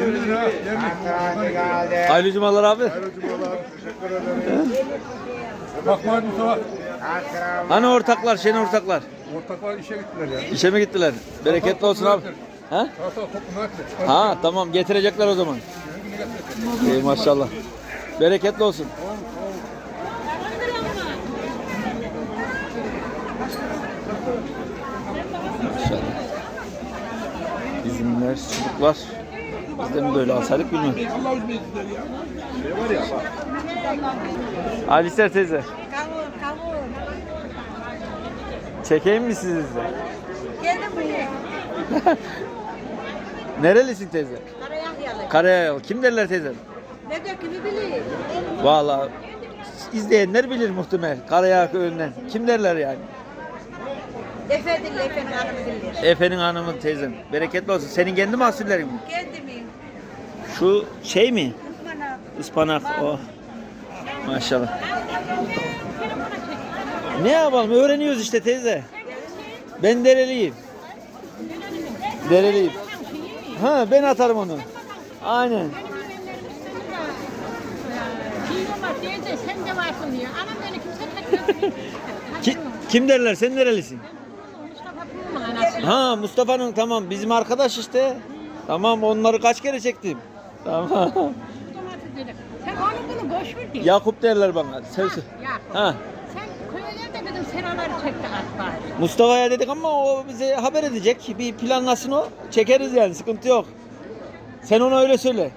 20 lira. Yemin. Hayırlı cumalar abi. Hayırlı cumalar. Teşekkür ederim. Bakma Mustafa. Hani ortaklar, şen ortaklar. Ortaklar işe gittiler ya. İşe mi gittiler? Bereketli olsun abi. Ha? Ha tamam getirecekler o zaman. İyi maşallah. Bereketli olsun. Maşallah. Üzümler, çubuklar. Biz de mi böyle alsaydık bilmiyorum. Aliser teyze. Kavun, kavun. Çekeyim mi sizi de? Geldim buraya. Nerelisin teyze? Karayahyalı. Karayel. Kim derler teyze? Ne diyor kimi bilir? Vallahi izleyenler bilir muhtemel. Karayağı köyünden. Kim derler yani? Efe dinle, Efe'nin hanımı dinler. Efe'nin hanımı teyzem. Bereketli olsun. Senin kendi mahsullerin mi? Kendimi. Şu şey mi? Bana Ispanak. Oh. Maşallah. Ne yapalım? Öğreniyoruz işte teyze. Ben dereliyim. Dereliyim. Ha ben atarım onu. Aynen. Ki, kim derler? Sen nerelisin? Ha Mustafa'nın tamam bizim arkadaş işte. Tamam onları kaç kere çektim. Tamam. Domates. Sen onu bunu boş ver diye. Yakup derler bana. Sen, Ya. ha. Sen köye de dedim seraları çekti at bari. Mustafa'ya dedik ama o bize haber edecek. Bir planlasın o. Çekeriz yani sıkıntı yok. Sen ona öyle söyle.